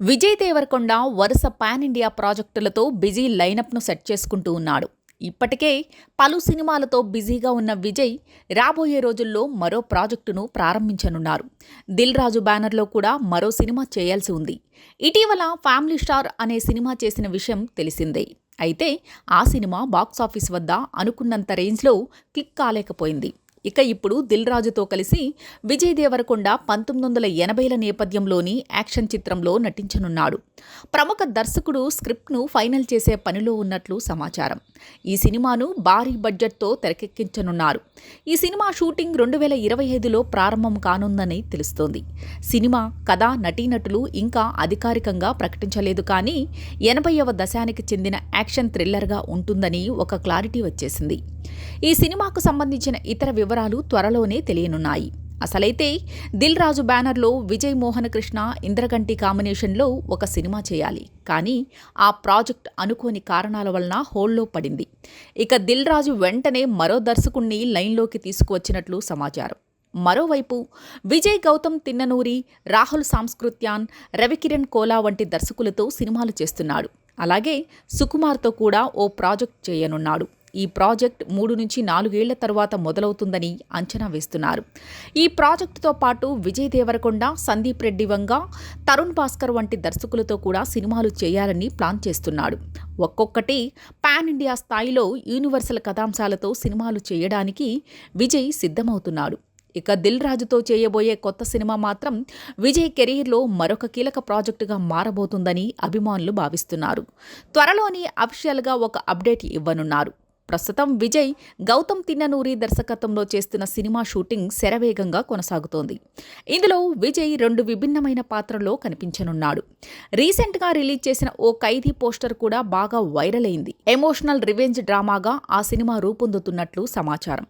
విజయ్ దేవరకొండ వరుస pan India ప్రాజెక్టులతో busy లైనప్ను సెట్ చేసుకుంటూ ఉన్నాడు. ఇప్పటికే పలు సినిమాలతో బిజీగా ఉన్న విజయ్ రాబోయే రోజుల్లో మరో ప్రాజెక్టును ప్రారంభించనున్నారు. దిల్ రాజు బ్యానర్లో కూడా మరో సినిమా చేయాల్సి ఉంది. ఇటీవల ఫ్యామిలీ స్టార్ అనే సినిమా చేసిన విషయం తెలిసిందే. అయితే ఆ సినిమా బాక్సాఫీస్ వద్ద అనుకున్నంత రేంజ్లో క్లిక్ కాలేకపోయింది. ఇక ఇప్పుడు దిల్ రాజుతో కలిసి విజయ్ దేవరకొండ పంతొమ్మిది వందల ఎనభైల నేపథ్యంలోని యాక్షన్ చిత్రంలో నటించనున్నాడు. ప్రముఖ దర్శకుడు స్క్రిప్ట్ను ఫైనల్ చేసే పనిలో ఉన్నట్లు సమాచారం. ఈ సినిమాను భారీ బడ్జెట్తో తెరకెక్కించనున్నారు. ఈ సినిమా షూటింగ్ రెండు వేల ఇరవై ఐదులో ప్రారంభం కానుందని తెలుస్తోంది. సినిమా కథ నటీనటులు ఇంకా అధికారికంగా ప్రకటించలేదు కానీ ఎనభైవ దశానికి చెందిన యాక్షన్ థ్రిల్లర్గా ఉంటుందని ఒక క్లారిటీ వచ్చేసింది. ఈ సినిమాకు సంబంధించిన ఇతర వివరాలు త్వరలోనే తెలియనున్నాయి. అసలైతే దిల్ రాజు బ్యానర్లో విజయ్ మోహన్ కృష్ణ ఇంద్రగంటి కాంబినేషన్లో ఒక సినిమా చేయాలి. కానీ ఆ ప్రాజెక్ట్ అనుకోని కారణాల వలన హోల్డ్లో పడింది. ఇక దిల్ రాజు వెంటనే మరో దర్శకుణ్ణి లైన్లోకి తీసుకువచ్చినట్లు సమాచారం. మరోవైపు విజయ్ గౌతమ్ తిన్ననూరి రాహుల్ సాంస్కృత్యాన్ రవికిరణ్ కోలా వంటి దర్శకులతో సినిమాలు చేస్తున్నాడు. అలాగే సుకుమార్తో కూడా ఓ ప్రాజెక్ట్ చేయనున్నాడు. ఈ ప్రాజెక్ట్ మూడు నుంచి నాలుగేళ్ళ తరువాత మొదలవుతుందని అంచనా వేస్తున్నారు. ఈ ప్రాజెక్టుతో పాటు విజయ్ దేవరకొండ సందీప్ రెడ్డి వంగ తరుణ్ భాస్కర్ వంటి దర్శకులతో కూడా సినిమాలు చేయాలని ప్లాన్ చేస్తున్నాడు. ఒక్కొక్కటి పాన్ ఇండియా స్థాయిలో యూనివర్సల్ కథాంశాలతో సినిమాలు చేయడానికి విజయ్ సిద్ధమవుతున్నాడు. ఇక దిల్ రాజుతో చేయబోయే కొత్త సినిమా మాత్రం విజయ్ కెరీర్లో మరొక కీలక ప్రాజెక్టుగా మారబోతుందని అభిమానులు భావిస్తున్నారు. త్వరలోని అఫిషియల్గా ఒక అప్డేట్ ఇవ్వనున్నారు. ప్రస్తుతం విజయ్ గౌతమ్ తిన్ననూరి దర్శకత్వంలో చేస్తున్న సినిమా షూటింగ్ శరవేగంగా కొనసాగుతోంది. ఇందులో విజయ్ రెండు విభిన్నమైన పాత్రల్లో కనిపించనున్నాడు. రీసెంట్గా రిలీజ్ చేసిన ఓ ఖైదీ పోస్టర్ కూడా బాగా వైరల్ అయింది. ఎమోషనల్ రివెంజ్ డ్రామాగా ఆ సినిమా రూపొందుతున్నట్లు సమాచారం.